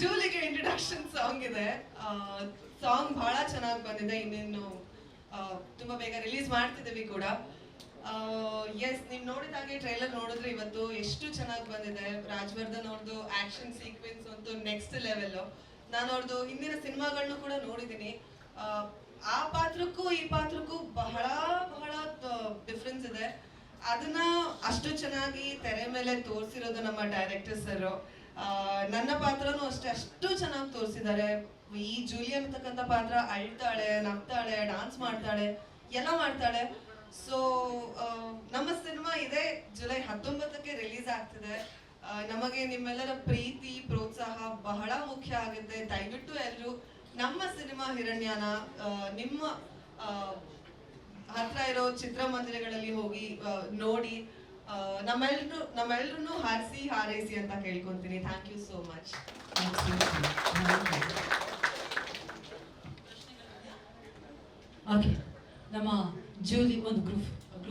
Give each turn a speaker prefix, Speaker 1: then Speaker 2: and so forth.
Speaker 1: ಜೂಲಿಗೆ introduction song ಇದೆ. Song ಬಹಳ ಚೆನ್ನಾಗಿ ಬಂದಿದೆ. ಇನ್ನೇನು ತುಂಬಾ ಬೇಗ ರಿಲೀಸ್ ಮಾಡ್ತಿದ್ದೀವಿ ಕೂಡ. ಎಸ್ ನೀವು ನೋಡಿದ ಹಾಗೆ ಟ್ರೈಲರ್ ನೋಡಿದ್ರೆ ಇವತ್ತು ಎಷ್ಟು ಚೆನ್ನಾಗಿ ಬಂದಿದೆ. ರಾಜವರ್ಧನ್ ಅವ್ರದ್ದು ಆಕ್ಷನ್ ಸೀಕ್ವೆನ್ಸ್ ಅಂತೂ ನೆಕ್ಸ್ಟ್ ಲೆವೆಲ್ ನಾನು ಅವ್ರದ್ದು ಹಿಂದಿನ ಸಿನಿಮಾಗಳನ್ನು ಕೂಡ ನೋಡಿದ್ದೀನಿ. ಆ, ಆ ಪಾತ್ರಕ್ಕೂ ಈ ಪಾತ್ರಕ್ಕೂ ಬಹಳ ಬಹಳ ಡಿಫ್ರೆನ್ಸ್ ಇದೆ. ಅದನ್ನ ಅಷ್ಟು ಚೆನ್ನಾಗಿ ತೆರೆ ಮೇಲೆ ತೋರಿಸಿರೋದು ನಮ್ಮ ಡೈರೆಕ್ಟರ್ ಸರ್ ನನ್ನ ಪಾತ್ರನೂ ಅಷ್ಟೇ, ಅಷ್ಟು ಚೆನ್ನಾಗಿ ತೋರಿಸಿದ್ದಾರೆ. ಈ ಜೂಲಿ ಅಂತಕ್ಕಂಥ ಪಾತ್ರ ಅಳ್ತಾಳೆ, ನಗ್ತಾಳೆ ಡಾನ್ಸ್ ಮಾಡ್ತಾಳೆ, ಎಲ್ಲ ಮಾಡ್ತಾಳೆ. ಸೊ ನಮ್ಮ ಸಿನಿಮಾ ಇದೆ, ಜುಲೈ ಹತ್ತೊಂಬತ್ತಕ್ಕೆ ರಿಲೀಸ್ ಆಗ್ತಿದೆ. ನಮಗೆ ನಿಮ್ಮೆಲ್ಲರ ಪ್ರೀತಿ, ಪ್ರೋತ್ಸಾಹ ಬಹಳ ಮುಖ್ಯ ಆಗುತ್ತೆ. ದಯವಿಟ್ಟು ಎಲ್ಲರೂ ನಮ್ಮ ಸಿನಿಮಾ ಹಿರಣ್ಯನ ನಿಮ್ಮ ಹತ್ರ ಇರೋ ಚಿತ್ರಮಂದಿರಗಳಲ್ಲಿ ಹೋಗಿ ನೋಡಿ. ಆ, ನಮ್ಮೆಲ್ರು ನಮ್ಮೆಲ್ರನ್ನೂ ಹಾರಿಸಿ ಹಾರೈಸಿ ಅಂತ ಕೇಳ್ಕೊಂತೀನಿ. Thank you so much
Speaker 2: okay ನಮ್ಮ ಜೂಲಿ ಒಂದು ಗ್ರೂಪ್